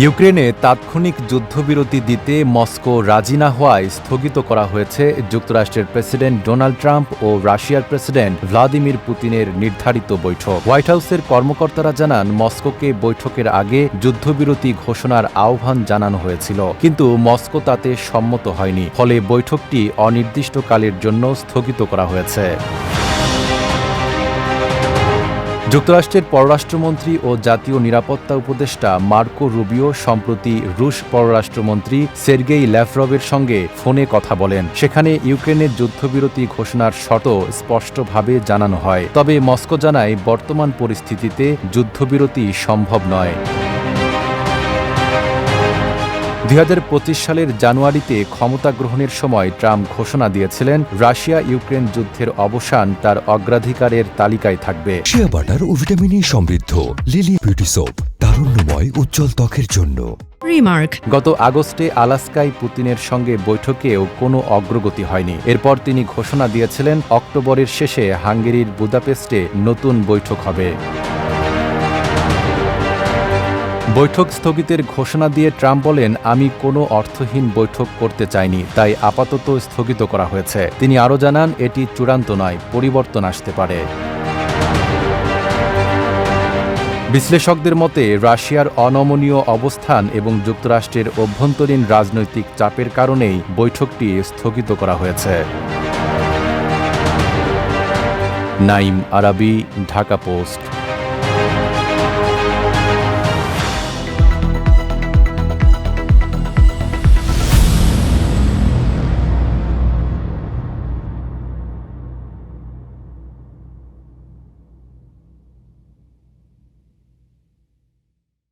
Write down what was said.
ইউক্রেনে তাৎক্ষণিক যুদ্ধবিরতি দিতে মস্কো রাজি না হওয়ায় স্থগিত করা হয়েছে যুক্তরাষ্ট্রের প্রেসিডেন্ট ডোনাল্ড ট্রাম্প ও রাশিয়ার প্রেসিডেন্ট ভ্লাদিমির পুতিনের নির্ধারিত বৈঠক। হোয়াইট হাউসের কর্মকর্তারা জানান, মস্কোকে বৈঠকের আগে যুদ্ধবিরতি ঘোষণার আহ্বান জানানো হয়েছিল, কিন্তু মস্কো তাতে সম্মত হয়নি। ফলে বৈঠকটি অনির্দিষ্টকালের জন্য স্থগিত করা হয়েছে। যুক্তরাষ্ট্রের পররাষ্ট্রমন্ত্রী ও জাতীয় নিরাপত্তা উপদেষ্টা মার্কো রুবিও সম্প্রতি রুশ পররাষ্ট্রমন্ত্রী সের্গেই ল্যাভরভের সঙ্গে ফোনে কথা বলেন। সেখানে ইউক্রেনের যুদ্ধবিরতি ঘোষণার শর্ত স্পষ্টভাবে জানানো হয়। তবে মস্কো জানায়, বর্তমান পরিস্থিতিতে যুদ্ধবিরতি সম্ভব নয়। দুই হাজার পঁচিশ সালের জানুয়ারিতে ক্ষমতা গ্রহণের সময় ট্রাম্প ঘোষণা দিয়েছিলেন রাশিয়া ইউক্রেন যুদ্ধের অবসান তার অগ্রাধিকারের তালিকায় থাকবে। শিয়া বাটার ও ভিটামিনে সমৃদ্ধ লিলি বিউটি সোপ তারুণ্যময় উজ্জ্বল ত্বকের জন্য। Remark. গত আগস্টে আলাস্কায় পুতিনের সঙ্গে বৈঠকেও কোনো অগ্রগতি হয়নি। এরপর তিনি ঘোষণা দিয়েছিলেন অক্টোবরের শেষে হাঙ্গেরির বুদাপেস্টে নতুন বৈঠক হবে। বৈঠক স্থগিতের ঘোষণা দিয়ে ট্রাম্প বলেন, আমি কোনো অর্থহীন বৈঠক করতে চাইনি, তাই আপাতত স্থগিত করা হয়েছে। তিনি আরও জানান, এটি চূড়ান্ত নয়, পরিবর্তন আসতে পারে। বিশ্লেষকদের মতে, রাশিয়ার অনমনীয় অবস্থান এবং যুক্তরাষ্ট্রের অভ্যন্তরীণ রাজনৈতিক চাপের কারণেই বৈঠকটি স্থগিত করা হয়েছে। নাইম আরাবি, ঢাকা পোস্ট।